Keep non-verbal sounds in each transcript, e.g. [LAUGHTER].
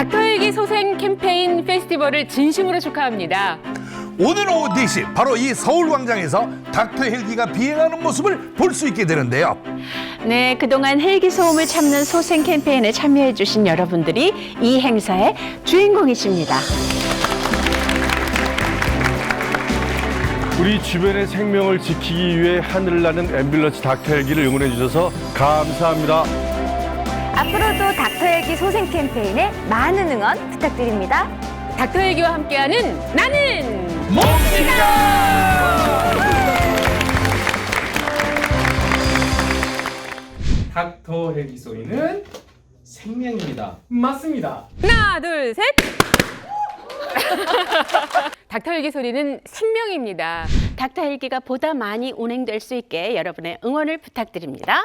닥터일기 소생 캠페인 페스티벌을 진심으로 축하합니다. 오늘 오후 4시 바로 이 서울광장에서 닥터 헬기가 비행하는 모습을 볼 수 있게 되는데요. 네, 그동안 헬기 소음을 참는 소생 캠페인에 참여해주신 여러분들이 이 행사의 주인공이십니다. 우리 주변의 생명을 지키기 위해 하늘을 나는 앰뷸런스 닥터 헬기를 응원해 주셔서 감사합니다. 앞으로도 닥터헬기 소생 캠페인에 많은 응원 부탁드립니다. 닥터일기와 함께하는 나는 닥터 헬기 소리는 생명입니다. 맞습니다. 하나, 둘, 셋. [LAUGHS] 닥터일기 소리는 생명입니다. 닥터 헬기가 보다 많이 운행될 수 있게 여러분의 응원을 부탁드립니다.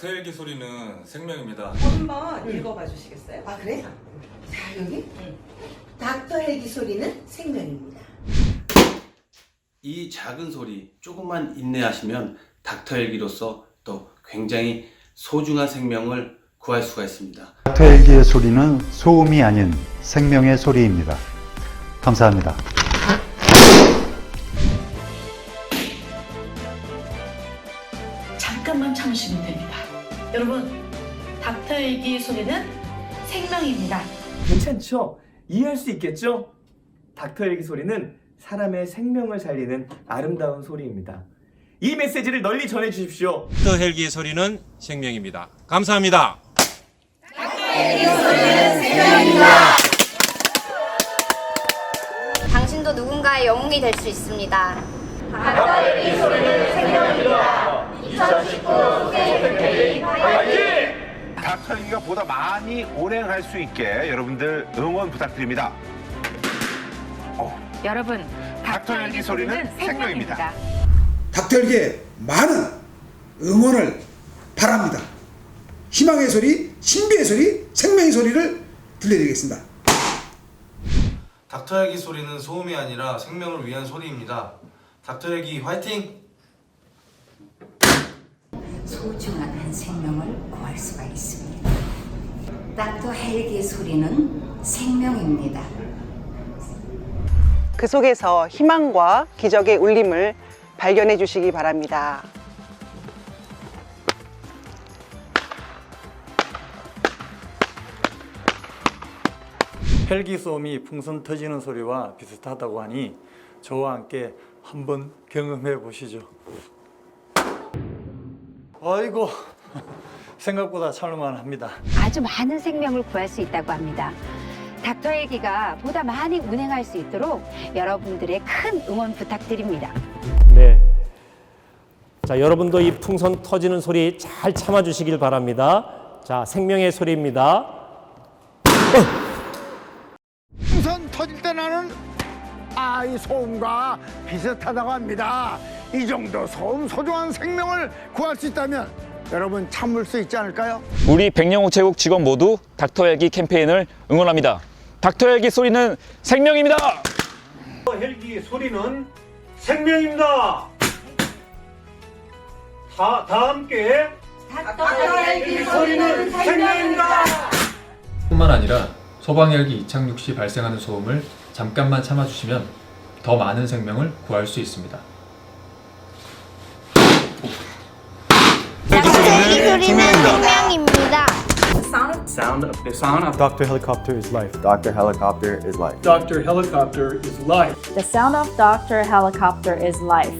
닥터 헬기 소리는 생명입니다. 한번 읽어봐 주시겠어요? 아 그래? 자 여기 닥터 헬기 소리는 생명입니다. 이 작은 소리 조금만 인내하시면 닥터 헬기로서 또 굉장히 소중한 생명을 구할 수가 있습니다. 닥터 헬기의 소리는 소음이 아닌 생명의 소리입니다. 감사합니다. 잠깐만 참으시면 됩니다. 여러분, 닥터헬기 소리는 생명입니다. 괜찮죠? 이해할 수 있겠죠? 닥터 헬기 소리는 사람의 생명을 살리는 아름다운 소리입니다. 이 메시지를 널리 전해 주십시오. 닥터 헬기의 소리는 생명입니다. 감사합니다. 당신도 누군가의 영웅이 될 수 있습니다. 닥터 헬기 가 보다 많이 운행할 수 있게 여러분들 응원 부탁드립니다. 여러분, 닥터 헬기 소리는 생명입니다. 닥터 헬기에 많은 응원을 바랍니다. 희망의 소리, 신비의 소리, 생명의 소리를 들려드리겠습니다. 닥터 헬기 소리는 소음이 아니라 생명을 위한 소리입니다. 닥터 헬기 화이팅! 소중한 한 생명을 구할 수가 있습니다. 닥터 헬기의 소리는 생명입니다. 그 속에서 희망과 기적의 울림을 발견해 주시기 바랍니다. 헬기 소음이 풍선 터지는 소리와 비슷하다고 하니 저와 함께 한번 경험해 보시죠. 아이고 [LAUGHS] 생각보다 참을만 합니다. 아주 많은 생명을 구할 수 있다고 합니다. 닥터 헬기가 보다 많이 운행할 수 있도록 여러분들의 큰 응원 부탁드립니다. 네. 자, 여러분도 이 풍선 터지는 소리 잘 참아 주시길 바랍니다. 자, 생명의 소리입니다. 풍선 터질 때 나는 아이 소음과 비슷하다고 합니다. 이 정도 소음 소중한 생명을 구할 수 있다면 여러분 참을 수 있지 않을까요? 우리 백령우체국 직원 모두 닥터 헬기 캠페인을 응원합니다. 닥터 헬기 소리는 생명입니다. 헬기 소리는 생명입니다. 다, 다 함께 소리는 생명입니다. 뿐만 아니라 소방 헬기 이착륙 시 발생하는 소음을 잠깐만 참아 주시면 더 많은 생명을 구할 수 있습니다. sound of, the sound of Dr. Helicopter is life. Dr. Helicopter is life. Dr. Helicopter is life. The sound of Dr. Helicopter is life.